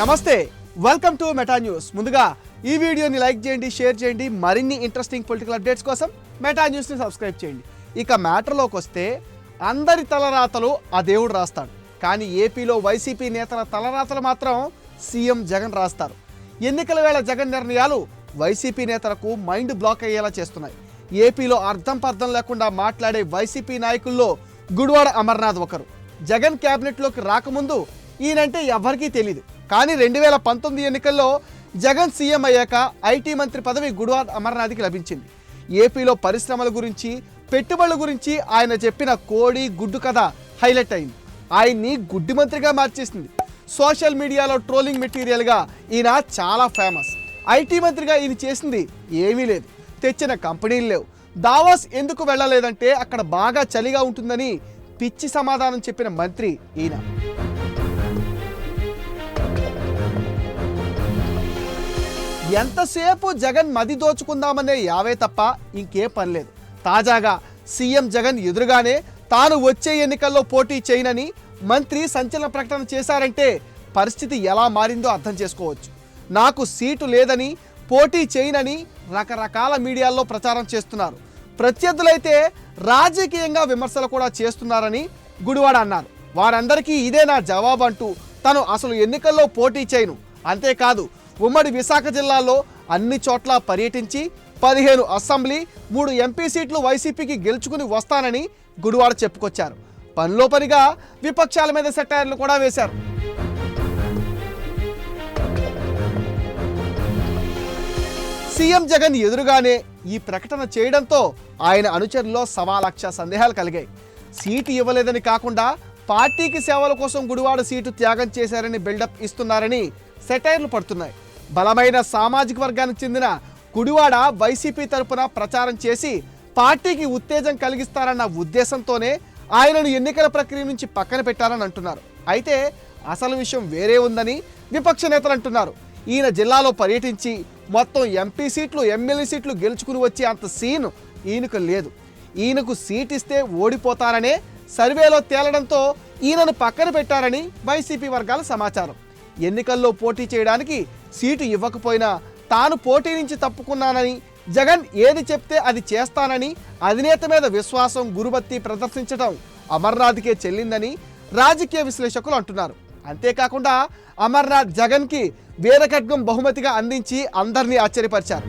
నమస్తే welcome to meta news ముందుగా ఈ వీడియోని లైక్ చేయండి షేర్ చేయండి మరిన్ని ఇంట్రెస్టింగ్ పొలిటికల్ అప్డేట్స్ కోసం మెటా న్యూస్ని సబ్స్క్రైబ్ చేయండి. ఇక మ్యాటర్లోకి వస్తే అందరి తలరాతలు ఆ దేవుడు రాస్తాడు. కానీ ఏపీలో వైసీపీ నేతల తలరాతలు మాత్రం సీఎం జగన్ రాస్తారు. ఎన్నికల వేళ జగన్ నిర్ణయాలు వైసీపీ నేతలకు మైండ్ బ్లాక్ అయ్యేలా చేస్తున్నాయి. ఏపీలో అర్థం పర్థం లేకుండా మాట్లాడే వైసీపీ నాయకుల్లో గుడివాడ అమర్నాథ్ ఒకరు. జగన్ క్యాబినెట్లోకి రాకముందు ఈయనంటే ఎవరికీ తెలియదు కానీ రెండు వేల పంతొమ్మిది ఎన్నికల్లో జగన్ సీఎం అయ్యాక ఐటీ మంత్రి పదవి గుడివాడ అమర్నాథ్కి లభించింది. ఏపీలో పరిశ్రమల గురించి పెట్టుబడుల గురించి ఆయన చెప్పిన కోడి గుడ్డు కథ హైలైట్ అయింది. ఆయన్ని గుడ్డి మంత్రిగా మార్చేసింది. సోషల్ మీడియాలో ట్రోలింగ్ మెటీరియల్గా ఈయన చాలా ఫేమస్. ఐటీ మంత్రిగా ఈయన చేసింది ఏమీ లేదు. తెచ్చిన కంపెనీలు లేవు. దావాస్ ఎందుకు వెళ్ళలేదంటే అక్కడ బాగా చలిగా ఉంటుందని పిచ్చి సమాధానం చెప్పిన మంత్రి ఈయన. ఎంతసేపు జగన్ మది దోచుకుందామనే యావే తప్ప ఇంకే పని లేదు. తాజాగా సీఎం జగన్ ఎదురుగానే తాను వచ్చే ఎన్నికల్లో పోటీ చేయనని మంత్రి సంచలన ప్రకటన చేశారంటే పరిస్థితి ఎలా మారిందో అర్థం చేసుకోవచ్చు. నాకు సీటు లేదని పోటీ చేయనని రకరకాల మీడియాల్లో ప్రచారం చేస్తున్నారు. ప్రత్యర్థులైతే రాజకీయంగా విమర్శలు కూడా చేస్తున్నారని గుడివాడ అన్నారు. వారందరికీ ఇదే నా జవాబు అంటూ తను అసలు ఎన్నికల్లో పోటీ చేయను. అంతేకాదు ఉమ్మడి విశాఖ జిల్లాలో అన్ని చోట్ల పర్యటించి పదిహేను అసెంబ్లీ మూడు ఎంపీ సీట్లు వైసీపీకి గెలుచుకుని వస్తానని గుడివాడ చెప్పుకొచ్చారు. పనిలో పనిగా విపక్షాల మీద సెటైర్లు కూడా వేశారు. సీఎం జగన్ ఎదురుగానే ఈ ప్రకటన చేయడంతో ఆయన అనుచరుల్లో సవా లక్ష సందేహాలు కలిగాయి. సీటు ఇవ్వలేదని కాకుండా పార్టీకి సేవల కోసం గుడివాడ సీటు త్యాగం చేశారని బిల్డప్ ఇస్తున్నారని సెటైర్లు పడుతున్నాయి. బలమైన సామాజిక వర్గానికి చెందిన గుడివాడ వైసీపీ తరపున ప్రచారం చేసి పార్టీకి ఉత్తేజం కలిగిస్తారన్న ఉద్దేశంతోనే ఆయనను ఎన్నికల ప్రక్రియ నుంచి పక్కన పెట్టారని అంటున్నారు. అయితే అసలు విషయం వేరే ఉందని విపక్ష నేతలు అంటున్నారు. ఈయన జిల్లాలో పర్యటించి మొత్తం ఎంపీ సీట్లు ఎమ్మెల్యే సీట్లు గెలుచుకుని వచ్చే అంత సీన్ ఈయనకు లేదు. ఈయనకు సీట్ ఇస్తే ఓడిపోతారనే సర్వేలో తేలడంతో ఈయనను పక్కన పెట్టారని వైసీపీ వర్గాల సమాచారం. ఎన్నికల్లో పోటీ చేయడానికి సీటు ఇవ్వకపోయినా తాను పోటీ నుంచి తప్పుకున్నానని జగన్ ఏది చెప్తే అది చేస్తానని అధినేత మీద విశ్వాసం గురుబత్తి ప్రదర్శించడం అమర్నాథ్కే చెల్లిందని రాజకీయ విశ్లేషకులు అంటున్నారు. అంతేకాకుండా అమర్నాథ్ జగన్కి వీరఖడ్గం బహుమతిగా అందించి అందరినీ ఆశ్చర్యపరిచారు.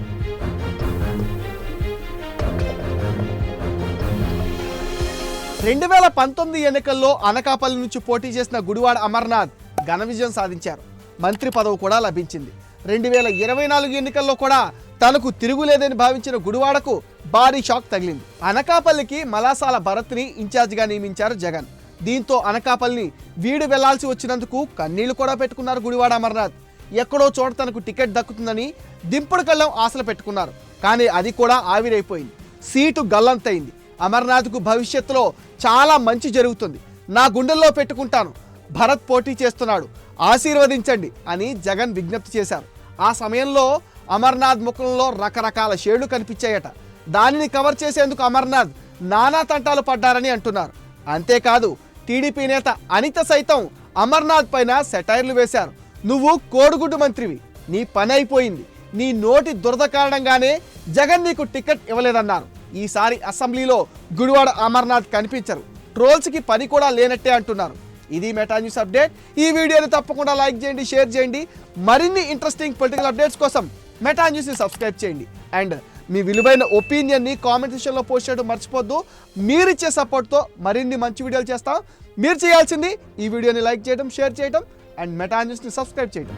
రెండు వేల పంతొమ్మిది ఎన్నికల్లో అనకాపల్లి నుంచి పోటీ చేసిన గుడివాడ అమర్నాథ్ ఘన విజయం సాధించారు. మంత్రి పదవి కూడా లభించింది. రెండు వేల ఇరవై నాలుగు ఎన్నికల్లో కూడా తనకు తిరుగులేదని భావించిన గుడివాడకు భారీ షాక్ తగిలింది. అనకాపల్లికి మలాసాల భరత్ని ఇన్ఛార్జిగా నియమించారు జగన్. దీంతో అనకాపల్లిని వీడు వెళ్ళాల్సి వచ్చినందుకు కన్నీళ్ళు కూడా పెట్టుకున్నారు గుడివాడ అమర్నాథ్. ఎక్కడో చోట తనకు టికెట్ దక్కుతుందని దింపుడు కళ్ళం ఆశలు పెట్టుకున్నారు. కానీ అది కూడా ఆవిరైపోయింది. సీటు గల్లంతైంది అమర్నాథ్కు భవిష్యత్తులో చాలా మంచి జరుగుతుంది. నా గుండెల్లో పెట్టుకుంటాను. భరత్ పోటీ చేస్తున్నాడు. ఆశీర్వదించండి అని జగన్ విజ్ఞప్తి చేశారు. ఆ సమయంలో అమర్నాథ్ ముఖంలో రకరకాల షేడ్లు కనిపించాయట. దానిని కవర్ చేసేందుకు అమర్నాథ్ నానా తంటాలు పడ్డారని అంటున్నారు. అంతేకాదు టీడీపీ నేత అనిత సైతం అమర్నాథ్ పైన సెటైర్లు వేశారు. నువ్వు కోడిగుడ్డు మంత్రివి. నీ పని అయిపోయింది. నీ నోటి దురద కారణంగానే జగన్ నీకు టికెట్ ఇవ్వలేదన్నారు. ఈసారి అసెంబ్లీలో గుడివాడ అమర్నాథ్ కనిపించరు. ట్రోల్స్కి పని కూడా లేనట్టే అంటున్నారు. ఇది మెటా న్యూస్ అప్డేట్ ఈ వీడియోని తప్పకుండా లైక్ చేయండి షేర్ చేయండి. మరిన్ని ఇంట్రెస్టింగ్ పొలిటికల్ అప్డేట్స్ కోసం మెటా న్యూస్ని సబ్స్క్రైబ్ చేయండి. అండ్ మీ విలువైన ఒపీనియన్ని కామెంట్ సెక్షన్లో పోస్ట్ చేయడం మర్చిపోద్దు. మీరిచ్చే సపోర్ట్తో మరిన్ని మంచి వీడియోలు చేస్తాం. మీరు చేయాల్సింది ఈ వీడియోని లైక్ చేయడం షేర్ చేయడం అండ్ మెటా న్యూస్ని సబ్స్క్రైబ్ చేయడం.